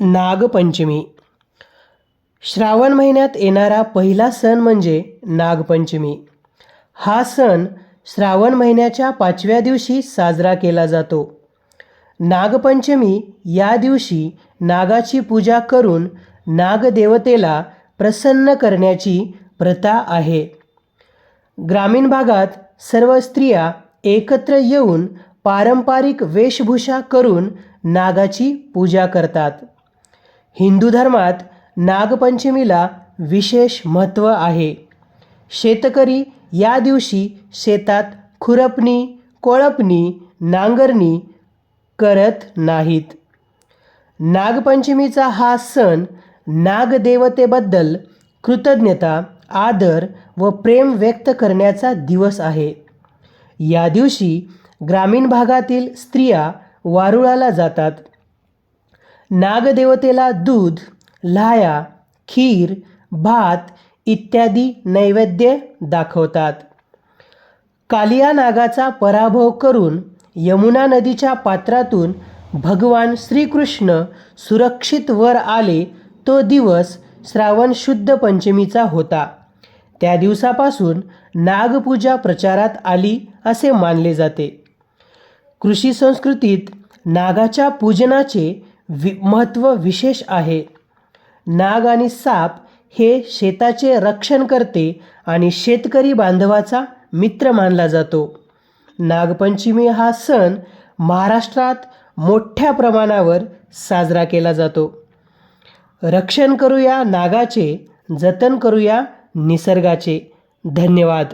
नागपंचमी. श्रावण महिन्यात येणारा पहिला सण म्हणजे नागपंचमी. हा सण श्रावण महिन्याच्या पाचव्या दिवशी साजरा केला जातो. नागपंचमी या दिवशी नागाची पूजा करून नागदेवतेला प्रसन्न करण्याची प्रथा आहे. ग्रामीण भागात सर्व स्त्रिया एकत्र येऊन पारंपरिक वेशभूषा करून नागाची पूजा करतात. हिंदू धर्मात नागपंचमीला विशेष महत्त्व आहे. शेतकरी या दिवशी शेतात खुरपणी कोळपणी नांगरणी करत नाहीत. नागपंचमीचा हा सण नागदेवतेबद्दल कृतज्ञता आदर व प्रेम व्यक्त करण्याचा दिवस आहे. या दिवशी ग्रामीण भागातील स्त्रिया वारुळाला जातात. नागदेवतेला दूध लाह्या खीर भात इत्यादी नैवेद्य दाखवतात. कालिया नागाचा पराभव करून यमुना नदीच्या पात्रातून भगवान श्रीकृष्ण सुरक्षित वर आले तो दिवस श्रावण शुद्ध पंचमीचा होता. त्या दिवसापासून नागपूजा प्रचारात आली असे मानले जाते. कृषी संस्कृतीत नागाच्या पूजनाचे वि महत्त्व विशेष आहे. नाग आणि साप हे शेताचे रक्षण करते आणि शेतकरी बांधवाचा मित्र मानला जातो. नागपंचमी हा सण महाराष्ट्रात मोठ्या प्रमाणावर साजरा केला जातो. रक्षण करूया नागाचे जतन करूया निसर्गाचे. धन्यवाद.